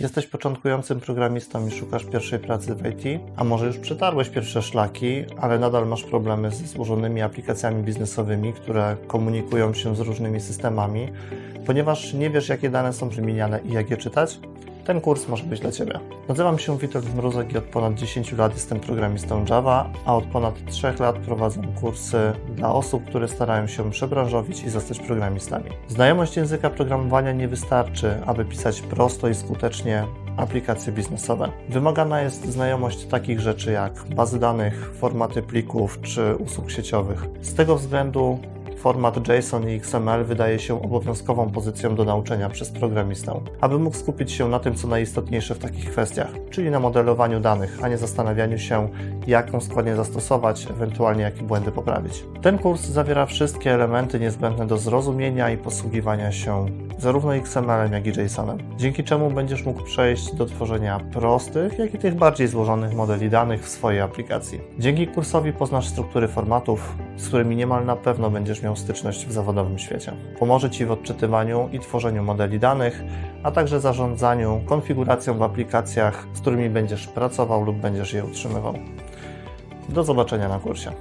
Jesteś początkującym programistą i szukasz pierwszej pracy w IT? A może już przetarłeś pierwsze szlaki, ale nadal masz problemy ze złożonymi aplikacjami biznesowymi, które komunikują się z różnymi systemami, ponieważ nie wiesz, jakie dane są wymieniane i jak je czytać? Ten kurs może być dla Ciebie. Nazywam się Witold Mruzek i od ponad 10 lat jestem programistą Java, a od ponad 3 lat prowadzę kursy dla osób, które starają się przebranżowić i zostać programistami. Znajomość języka programowania nie wystarczy, aby pisać prosto i skutecznie aplikacje biznesowe. Wymagana jest znajomość takich rzeczy jak bazy danych, formaty plików czy usług sieciowych. Z tego względu Format JSON i XML wydaje się obowiązkową pozycją do nauczenia przez programistę, aby mógł skupić się na tym, co najistotniejsze w takich kwestiach, czyli na modelowaniu danych, a nie zastanawianiu się, jak ją składnie zastosować, ewentualnie jakie błędy poprawić. Ten kurs zawiera wszystkie elementy niezbędne do zrozumienia i posługiwania się zarówno XML-em, jak i JSON-em, dzięki czemu będziesz mógł przejść do tworzenia prostych, jak i tych bardziej złożonych modeli danych w swojej aplikacji. Dzięki kursowi poznasz struktury formatów, z którymi niemal na pewno będziesz miał styczność w zawodowym świecie. Pomoże Ci w odczytywaniu i tworzeniu modeli danych, a także zarządzaniu konfiguracją w aplikacjach, z którymi będziesz pracował lub będziesz je utrzymywał. Do zobaczenia na kursie.